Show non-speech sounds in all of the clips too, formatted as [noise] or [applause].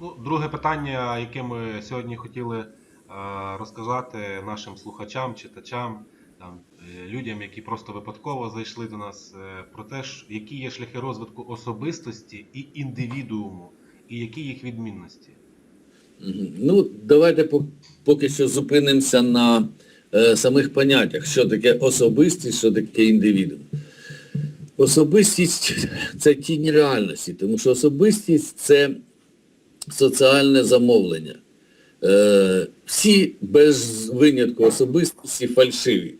Ну, друге питання, яке ми сьогодні хотіли е, розказати нашим слухачам, читачам, там, е, людям, які просто випадково зайшли до нас, е, про те, які є шляхи розвитку особистості і індивідууму, і які їх відмінності. Ну, давайте поки що зупинимося на е, самих поняттях, що таке особистість, що таке індивідум. Особистість це тінь реальності, тому що особистість це соціальне замовлення. Е, всі без винятку особистості фальшиві.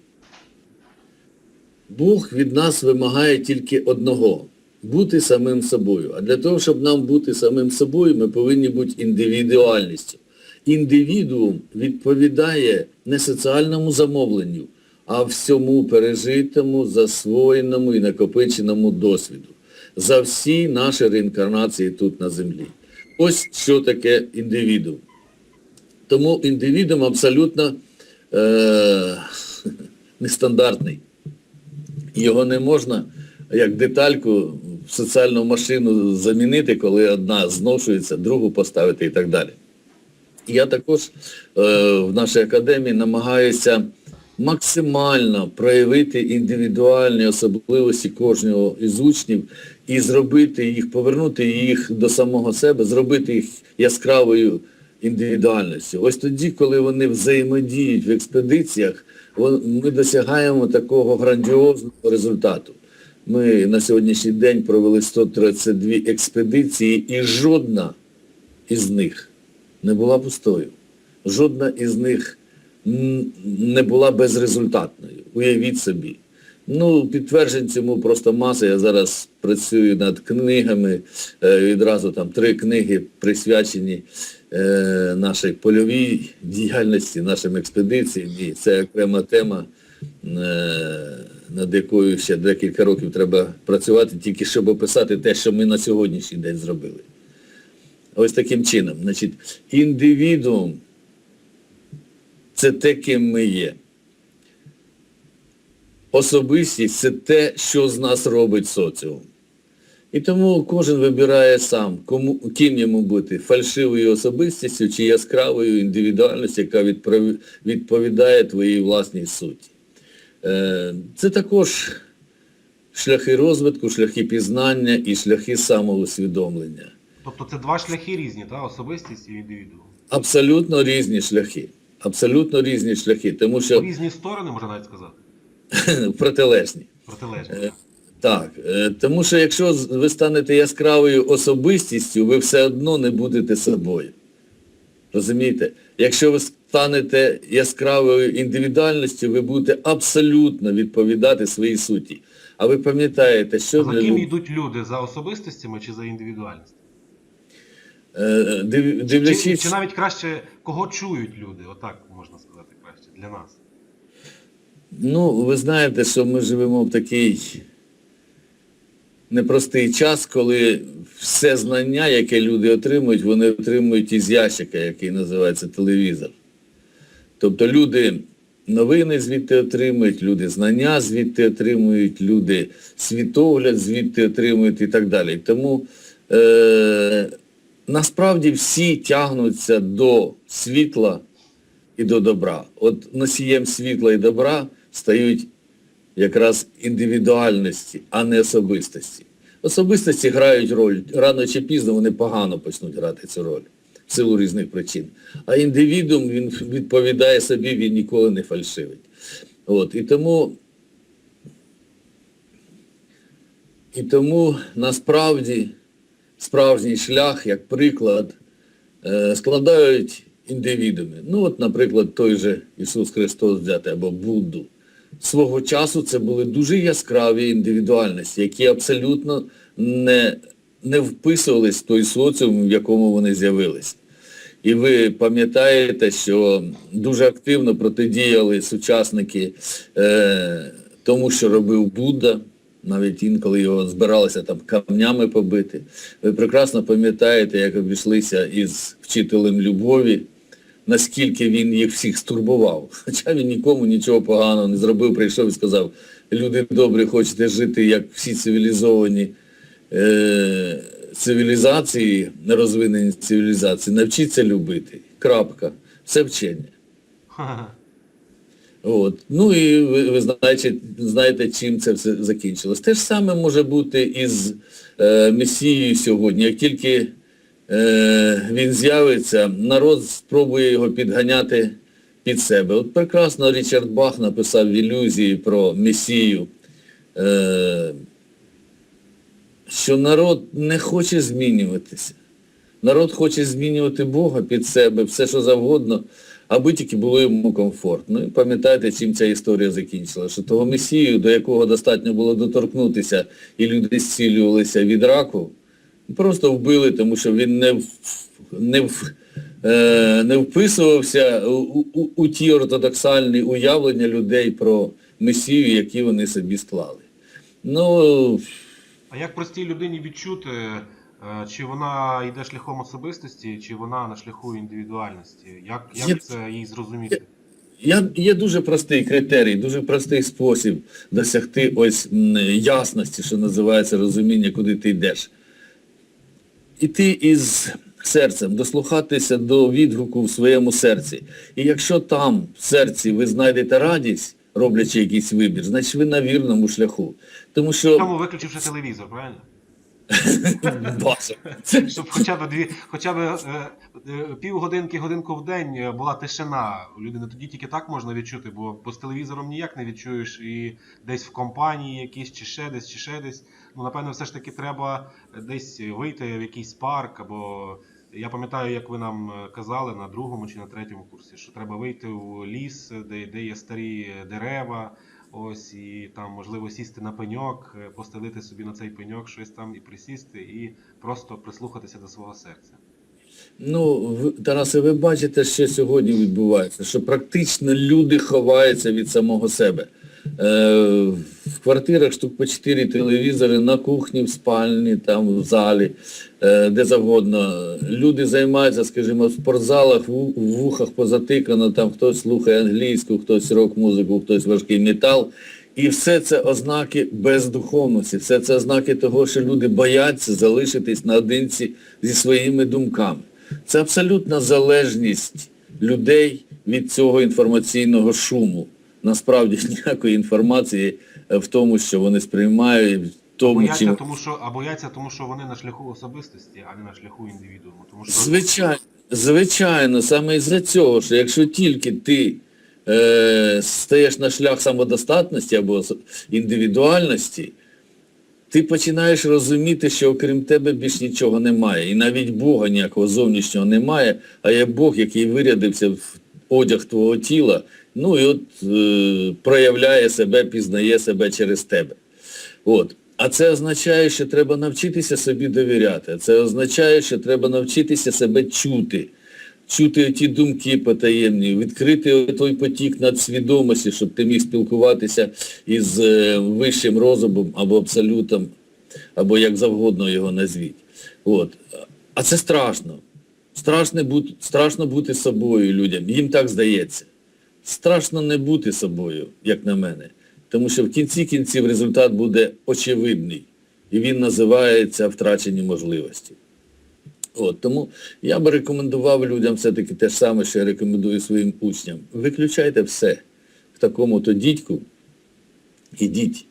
Бог від нас вимагає тільки одного бути самим собою. А для того, щоб нам бути самим собою, ми повинні бути індивідуальністю. Індивідуум відповідає не соціальному замовленню, а всьому пережитому, засвоєному і накопиченому досвіду. За всі наші реінкарнації тут на землі. Ось що таке індивідуум. Тому індивідуум абсолютно е- [laughs] нестандартний. Його не можна як детальку в соціальну машину замінити, коли одна зношується, другу поставити і так далі. Я також е, в нашій академії намагаюся максимально проявити індивідуальні особливості кожного із учнів і зробити їх, повернути їх до самого себе, зробити їх яскравою індивідуальністю. Ось тоді, коли вони взаємодіють в експедиціях, ми досягаємо такого грандіозного результату. Ми на сьогоднішній день провели 132 експедиції і жодна із них не була пустою. Жодна із них не була безрезультатною. Уявіть собі. Ну, підтверджень цьому просто маса. Я зараз працюю над книгами, е, відразу там три книги присвячені е, нашій польовій діяльності, нашим експедиціям. І це окрема тема, е, над якою ще декілька років треба працювати, тільки щоб описати те, що ми на сьогоднішній день зробили. Ось таким чином. Значить, індивідуум це те, ким ми є. Особистість це те, що з нас робить соціум. І тому кожен вибирає сам, кому, ким йому бути, фальшивою особистістю чи яскравою індивідуальністю, яка відповідає твоїй власній суті. Е, Це також шляхи розвитку, шляхи пізнання і шляхи самоусвідомлення. Тобто це два шляхи різні, та? особистість і індивідуум. Абсолютно різні шляхи. Абсолютно різні шляхи, тому що Різні сторони, можна навіть сказати. [laughs] протилежні. Протилежні. Е, Так, е, тому що якщо ви станете яскравою особистістю, ви все одно не будете собою. Розумієте? Якщо ви станете яскравою індивідуальністю, ви будете абсолютно відповідати своїй суті. А ви пам'ятаєте, що За ким йдуть люди? За особистостями чи за індивідуальністю? Е, див- Чи, чи навіть краще, кого чують люди? Отак можна сказати краще для нас. Ну, ви знаєте, що ми живемо в такий непростий час, коли все знання, яке люди отримують, вони отримують із ящика, який називається телевізор. Тобто люди новини звідти отримують, люди знання звідти отримують, люди світогляд звідти отримують і так далі. Тому е, насправді всі тягнуться до світла і до добра. От носієм світла і добра стають якраз індивідуальності, а не особистості. Особистості грають роль, рано чи пізно вони погано почнуть грати цю роль в силу різних причин. А індивідуум він відповідає собі, він ніколи не фальшивить. От, і тому і тому насправді справжній шлях, як приклад, е, складають індивідуми. Ну от, наприклад, той же Ісус Христос взяти або Будду. Свого часу це були дуже яскраві індивідуальності, які абсолютно не, не вписувались в той соціум, в якому вони з'явилися. І ви пам'ятаєте, що дуже активно протидіяли сучасники е, тому, що робив Будда, навіть інколи його збиралися там камнями побити. Ви прекрасно пам'ятаєте, як обійшлися із вчителем любові, наскільки він їх всіх стурбував. [laughs] Хоча він нікому нічого поганого не зробив, прийшов і сказав, люди добрі, хочете жити, як всі цивілізовані е, цивілізації, розвинені цивілізації, навчиться любити. Крапка. Все вчення. [laughs] От. Ну і ви, ви знаєте, знаєте, чим це все закінчилось. Те ж саме може бути із е, Месією сьогодні. Як тільки е, він з'явиться, народ спробує його підганяти під себе. От прекрасно Річард Бах написав в ілюзії про Месію, е, що народ не хоче змінюватися. Народ хоче змінювати Бога під себе, все що завгодно, аби тільки було йому комфортно. І пам'ятаєте, чим ця історія закінчила? Що того Месію, до якого достатньо було доторкнутися, і люди зцілювалися від раку, просто вбили, тому що він не, не, е, не вписувався у, у, у ті ортодоксальні уявлення людей про Месію, які вони собі склали. Ну, А як простій людині відчути, чи вона йде шляхом особистості, чи вона на шляху індивідуальності? Як, Є- це їй зрозуміти? Я, є дуже простий критерій, дуже простий спосіб досягти ось ясності, що називається розуміння, куди ти йдеш. Іти із серцем, дослухатися до відгуку в своєму серці. І якщо там, в серці, ви знайдете радість, роблячи якийсь вибір, значить ви на вірному шляху. Тому що Тому виключивши телевізор, правильно? Щоб хоча б дві, хоча б е, е, півгодинки, годинку в день була тишина у людини. Тоді тільки так можна відчути, бо, бо з телевізором ніяк не відчуєш і десь в компанії якісь, чи ще десь, чи ще десь. Ну, напевно, все ж таки треба десь вийти в якийсь парк, або я пам'ятаю, як ви нам казали на другому чи на третьому курсі, що треба вийти в ліс, де, де є старі дерева. Ось і там можливо сісти на пеньок, е, постелити собі на цей пеньок, щось там і присісти, і просто прислухатися до свого серця. Ну, Тарасе, ви бачите, що сьогодні відбувається, що практично люди ховаються від самого себе. Е, в квартирах штук по 4 телевізори, на кухні, в спальні, там в залі, е, де завгодно. Люди займаються, скажімо, в спортзалах, в вухах позатикано, там хтось слухає англійську, хтось рок-музику, хтось важкий метал. І все це ознаки бездуховності, все це ознаки того, що люди бояться залишитись наодинці зі своїми думками. Це абсолютна залежність людей від цього інформаційного шуму. Насправді [laughs] ніякої інформації е, в тому, що вони сприймають, тому, бояться, чим тому що, а бояться, тому що вони на шляху особистості, а не на шляху індивідууму. Тому що Звичайно, звичайно, саме із-за цього, що якщо тільки ти е, стаєш на шлях самодостатності або індивідуальності, ти починаєш розуміти, що окрім тебе більш нічого немає. І навіть Бога ніякого зовнішнього немає, а є Бог, який вирядився в одяг твого тіла, ну і от е, проявляє себе, пізнає себе через тебе. От. А це означає, що треба навчитися собі довіряти. Це означає, що треба навчитися себе чути, чути ті думки потаємні, відкрити той потік надсвідомості, щоб ти міг спілкуватися із е, вищим розумом або абсолютом, або як завгодно його назвіть. От. А це страшно. Страшно бути, страшно бути собою людям. Їм так здається. Страшно не бути собою, як на мене. Тому що в кінці кінців результат буде очевидний. І він називається втрачені можливості. От, тому я би рекомендував людям все-таки те ж саме, що я рекомендую своїм учням. Виключайте все. В такому-то дідьку ідіть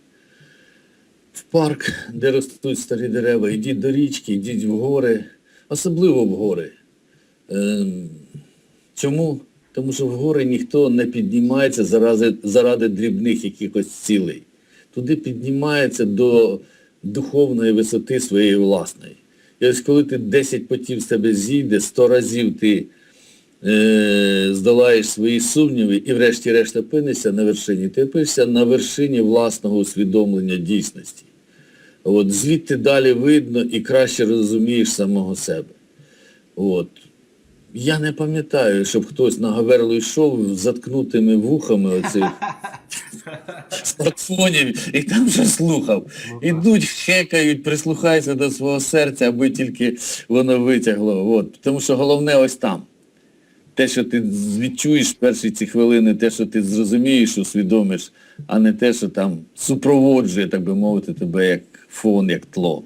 в парк, де ростуть старі дерева, ідіть до річки, ідіть в гори, особливо в гори. Ем, чому? Тому що в гори ніхто не піднімається заради, заради дрібних якихось цілей. Туди піднімається до духовної висоти своєї власної. І ось коли ти 10 потів з тебе зійде, 100 разів ти е, здолаєш свої сумніви і врешті-решт опинишся на вершині, ти опинишся на вершині власного усвідомлення дійсності. От, звідти далі видно і краще розумієш самого себе. От. Я не пам'ятаю, щоб хтось на Гаверло йшов з заткнутими вухами оцих смартфонів і там вже слухав. Ну. Ідуть, хекають, прислухаються до свого серця, аби тільки воно витягло. От. Тому що головне ось там. Те, що ти відчуєш перші ці хвилини, те, що ти зрозумієш, усвідомиш, а не те, що там супроводжує, так би мовити, тебе як фон, як тло.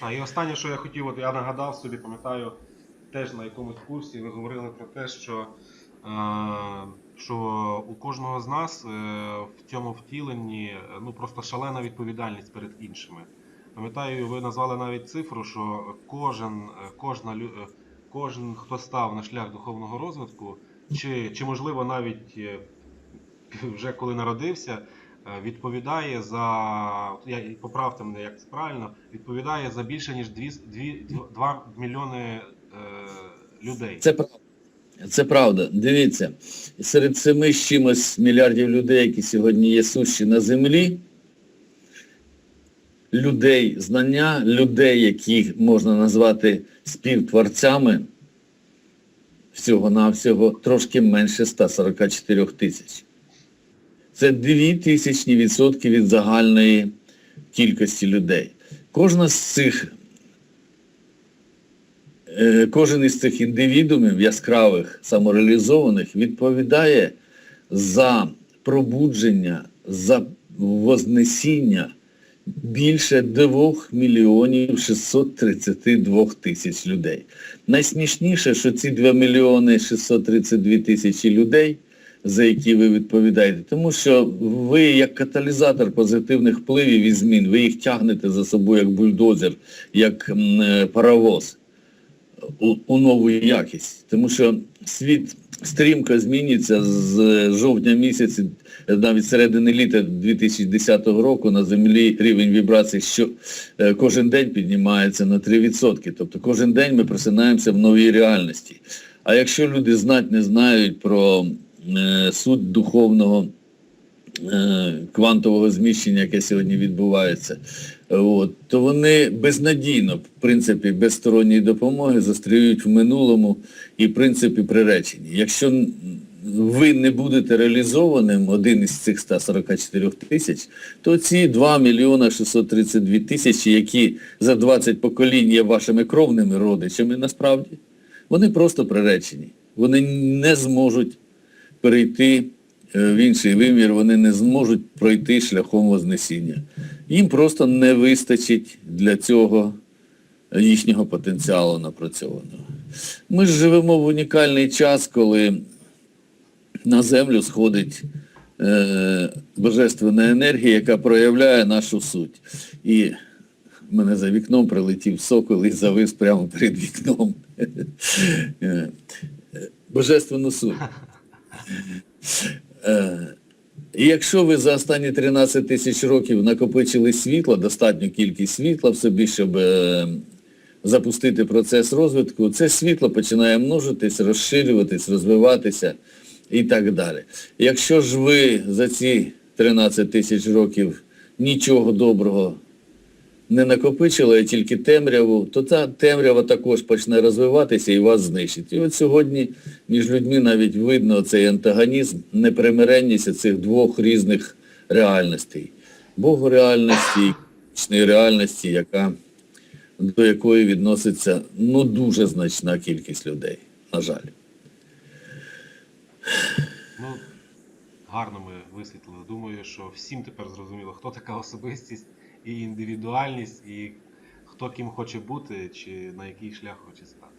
А, і останнє, що я хотів, от я нагадав собі, пам'ятаю, теж на якомусь курсі ви говорили про те, що, е, що у кожного з нас е, в цьому втіленні е, ну, просто шалена відповідальність перед іншими. Пам'ятаю, ви назвали навіть цифру, що кожен, кожна, кожен, хто став на шлях духовного розвитку, чи, чи можливо навіть вже коли народився, відповідає за я поправте мене, як це правильно, відповідає за більше ніж 2, 2 мільйони е, людей. Це правда. Це правда. Дивіться, серед семи з чимось мільярдів людей, які сьогодні є сущі на землі, людей знання, людей, яких можна назвати співтворцями, всього-навсього трошки менше 144 тисяч. Це 2 тисячні відсотки від загальної кількості людей. Кожна з цих Е, кожен із цих індивідумів яскравих, самореалізованих відповідає за пробудження, за вознесіння більше 2 мільйонів 632 тисяч людей. Найсмішніше, що ці 2 мільйони 632 тисячі людей, за які ви відповідаєте, тому що ви як каталізатор позитивних впливів і змін, ви їх тягнете за собою як бульдозер, як е, паровоз у, у нову якість. Тому що світ стрімко змінюється з жовтня місяця, навіть середини літа 2010 року на землі рівень вібрацій що е, кожен день піднімається на 3%. Тобто кожен день ми просинаємося в новій реальності. А якщо люди знать не знають про е, суть духовного е, квантового зміщення, яке сьогодні відбувається, от, то вони безнадійно, в принципі, без сторонньої допомоги застряють в минулому і, в принципі, приречені. Якщо ви не будете реалізованим, один із цих 144 тисяч, то ці 2 мільйона 632 тисячі, які за 20 поколінь є вашими кровними родичами, насправді, вони просто приречені. Вони не зможуть перейти е, в інший вимір, вони не зможуть пройти шляхом Вознесіння. Їм просто не вистачить для цього їхнього потенціалу напрацьованого. Ми ж живемо в унікальний час, коли на землю сходить е, божественна енергія, яка проявляє нашу суть. І в мене за вікном прилетів сокол і завис прямо перед вікном. Е, е, Божественну суть. І якщо ви за останні 13 тисяч років накопичили світла, достатню кількість світла в собі, щоб е, запустити процес розвитку, це світло починає множитись, розширюватись, розвиватися і так далі. Якщо ж ви за ці 13 тисяч років нічого доброго не накопичили, а тільки темряву, то та темрява також почне розвиватися і вас знищить. І от сьогодні між людьми навіть видно цей антагонізм, непримиренність цих двох різних реальностей. Богореальності і вічної реальності, яка, до якої відноситься ну, дуже значна кількість людей, на жаль. Ну, гарно ми висвітлили. Думаю, що всім тепер зрозуміло, хто така особистість і індивідуальність, і хто ким хоче бути, чи на який шлях хоче стати.